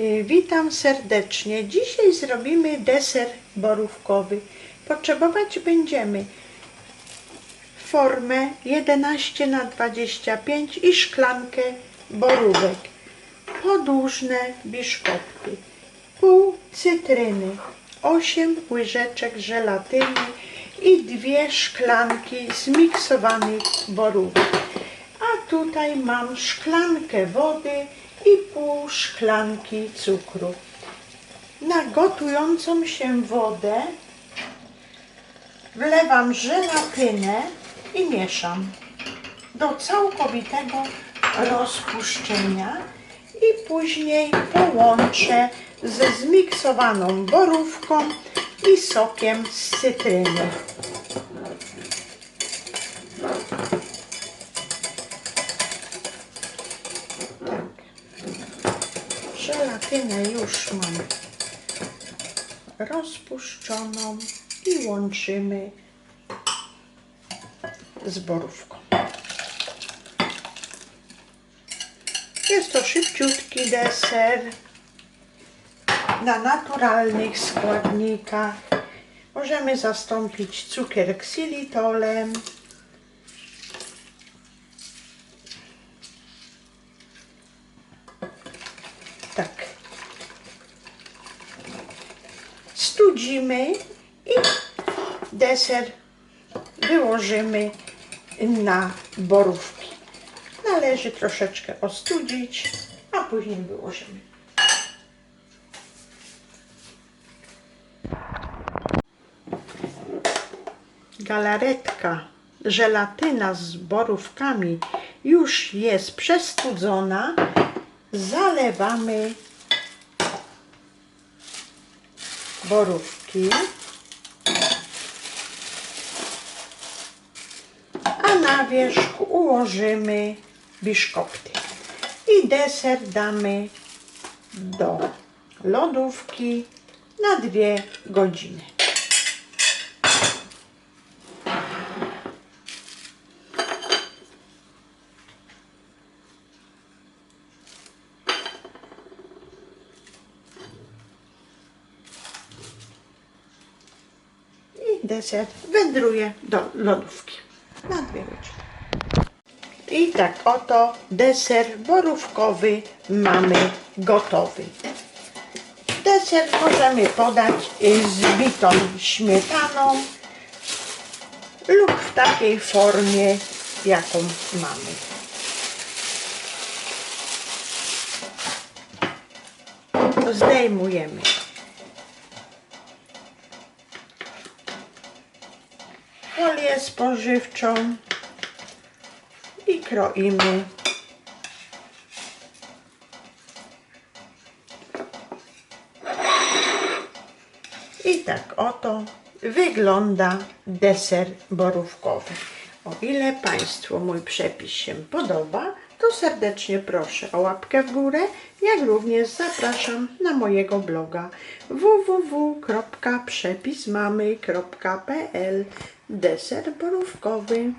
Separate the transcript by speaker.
Speaker 1: Y, Witam serdecznie. Dzisiaj zrobimy deser borówkowy. Potrzebować będziemy formę 11 na 25 i szklankę borówek, podłużne biszkopty, pół cytryny, 8 łyżeczek żelatyny i dwie szklanki zmiksowanych borówek. A tutaj mam szklankę wody i pół szklanki cukru. Na gotującą się wodę wlewam żelatynę i mieszam do całkowitego rozpuszczenia i później połączę ze zmiksowaną borówką i sokiem z cytryny. Żelatynę już mam rozpuszczoną i łączymy z borówką. Jest to szybciutki deser na naturalnych składnikach. Możemy zastąpić cukier ksylitolem. Tak. Studzimy i deser wyłożymy na borówki. Należy troszeczkę ostudzić, a później wyłożymy. Galaretka, żelatyna z borówkami już jest przestudzona. Zalewamy borówki. a na wierzch ułożymy biszkopty. I deser damy do lodówki na dwie godziny. Deser wędruje do lodówki na dwie godziny. I tak oto deser borówkowy mamy gotowy. Deser możemy podać z bitą śmietaną lub w takiej formie, jaką mamy. Zdejmujemy folię spożywczą i kroimy. I tak oto wygląda deser borówkowy. O ile Państwu mój przepis się podoba, serdecznie proszę o łapkę w górę, jak również zapraszam na mojego bloga www.przepismamy.pl Deser borówkowy.